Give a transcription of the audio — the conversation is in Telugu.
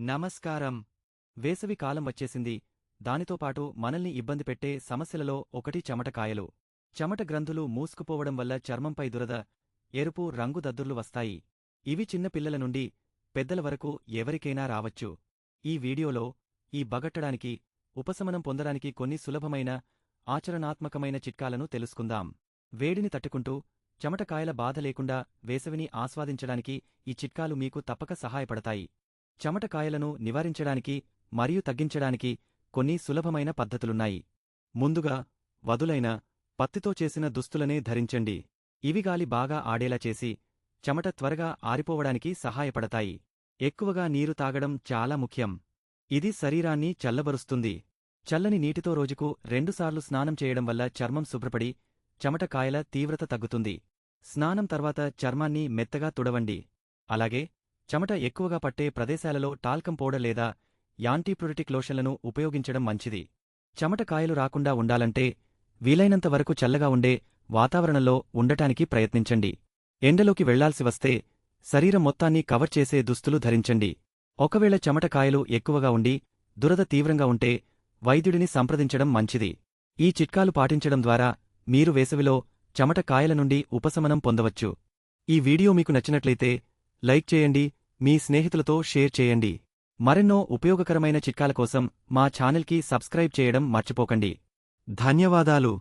నమస్కారం. వేసవి కాలం వచ్చేసింది. దానితో పాటు మనల్ని ఇబ్బంది పెట్టే సమస్యలలో ఒకటి చెమటకాయలు చెమట గ్రంథులు మూసుకుపోవడం వల్ల చర్మంపై దురద ఎరుపు రంగు దద్దుర్లు వస్తాయి. ఇవి చిన్న పిల్లల నుండి పెద్దల వరకు ఎవరికైనా రావచ్చు. ఈ వీడియోలో ఈ బగట్టడానికి ఉపశమనం పొందడానికి కొన్ని సులభమైన ఆచరణాత్మకమైన చిట్కాలను తెలుసుకుందాం. వేడిని తట్టుకుంటూ చెమటకాయల బాధ లేకుండా వేసవిని ఆస్వాదించడానికి ఈ చిట్కాలు మీకు తప్పక సహాయపడతాయి. చెమటకాయలను నివారించడానికి మరియు తగ్గించడానికి కొన్ని సులభమైన పద్ధతులున్నాయి. ముందుగా వదులైన పత్తితో చేసిన దుస్తులనే ధరించండి. ఇవి గాలి బాగా ఆడేలా చేసి చెమట త్వరగా ఆరిపోవడానికి సహాయపడతాయి. ఎక్కువగా నీరు తాగడం చాలా ముఖ్యం. ఇది శరీరాన్ని చల్లబరుస్తుంది. చల్లని నీటితో రోజుకు రెండుసార్లు స్నానం చేయడం వల్ల చర్మం శుభ్రపడి చెమటకాయల తీవ్రత తగ్గుతుంది. స్నానం తర్వాత చర్మాన్ని మెత్తగా తుడవండి. అలాగే చెమట ఎక్కువగా పట్టే ప్రదేశాలలో టాల్కం పౌడర్ లేదా యాంటీప్రొటిక్ లోషన్లను ఉపయోగించడం మంచిది. చెమట కాయలు రాకుండా ఉండాలంటే వీలైనంత వరకు చల్లగా ఉండే వాతావరణంలో ఉండటానికి ప్రయత్నించండి. ఎండలోకి వెళ్ళాల్సి వస్తే శరీరం మొత్తాన్ని కవర్ చేసే దుస్తులు ధరించండి. ఒకవేళ చెమట కాయలు ఎక్కువగా ఉండి దురద తీవ్రంగా ఉంటే వైద్యుడిని సంప్రదించడం మంచిది. ఈ చిట్కాలు పాటించడం ద్వారా మీరు వేసవిలో చెమట కాయల నుండి ఉపశమనం పొందవచ్చు. ఈ వీడియో మీకు నచ్చినట్లయితే లైక్ చేయండి మీ స్నేహితులతో షేర్ చేయండి. మరెన్నో ఉపయోగకరమైన చిట్కాల కోసం మా ఛానల్కి సబ్స్క్రైబ్ చేయడం మర్చిపోకండి. ధన్యవాదాలు.